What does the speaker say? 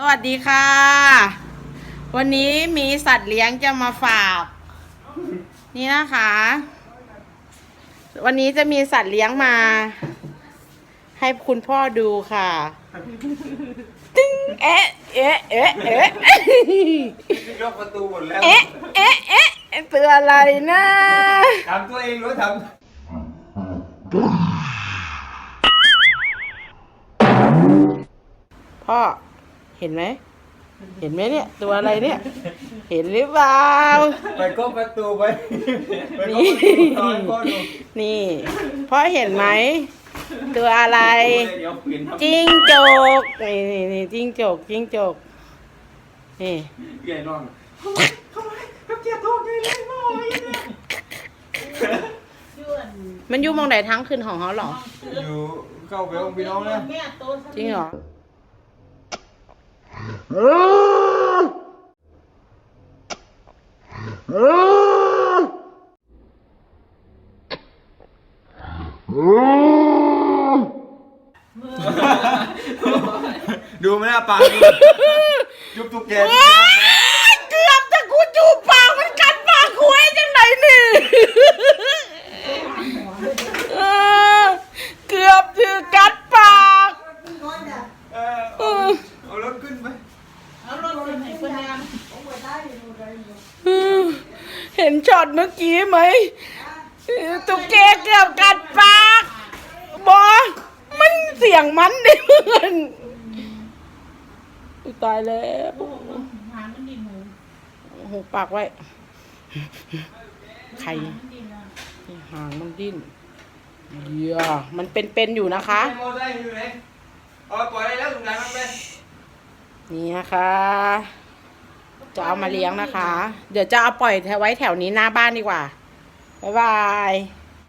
สวัสดีค่ะ วันนี้มีสัตว์เลี้ยงจะมาฝาก นี่นะคะ วันนี้จะมีสัตว์เลี้ยงมา ให้คุณพ่อดูค่ะตึ้งเอ๊ะเอ๊ะเอ๊ะเอ๊ะยกประตูหมดแล้วเอ๊ะเอ๊ะเอ๊ะเตืออะไรนะทำตัวเองรู้ทพ่อ เห็นไหม เห็นไหมเนี่ย ตัวอะไรเนี่ย เห็นหรือเปล่าำไปก็ประตูไปไปก็นี่ประตูตอนพ่อดูนี่พ่อเห็นไหม ตัวอะไร เดี๋ยวเปลี่ยนทำจิ้งจก นี่นี่นี่จิ้งจก จิ้งจก นี่เปลี่ยนน้องเข้ามาเข้ามาเจียโทษเลยเลยพ่อเนี่ยมันอยู่หมองไหนทั้งคืนของเขาเหรอ อยู่เข้าไปองค์พี่น้องนะจริงเหรอ ดูไม่น่าปากดูยุบตุ๊กแกว้ายเกือบจะกูจูบปากมันกัดปากกูไอ้จังไหนนี่เออเกือบถือกัดปาก เออเอาเอารถขึ้นไป เห็นช็อตเมื่อกี้ไหมตุ๊กแกเกือบกัดปากบอมันเสียงมันดิเพื่อนอุ๊ยตายแล้วหูปากไว้ใครหางมันดิ้นเยี่ยมันเป็นๆอยู่นะคะมอไซค์อยู่ไหนเอาปล่อยได้แล้วถุงไหนมันไป นี่นะคะจะเอามาเลี้ยงนะคะ เดี๋ยวจะเอาปล่อยไว้แถวนี้หน้าบ้านดีกว่า บ๊ายบาย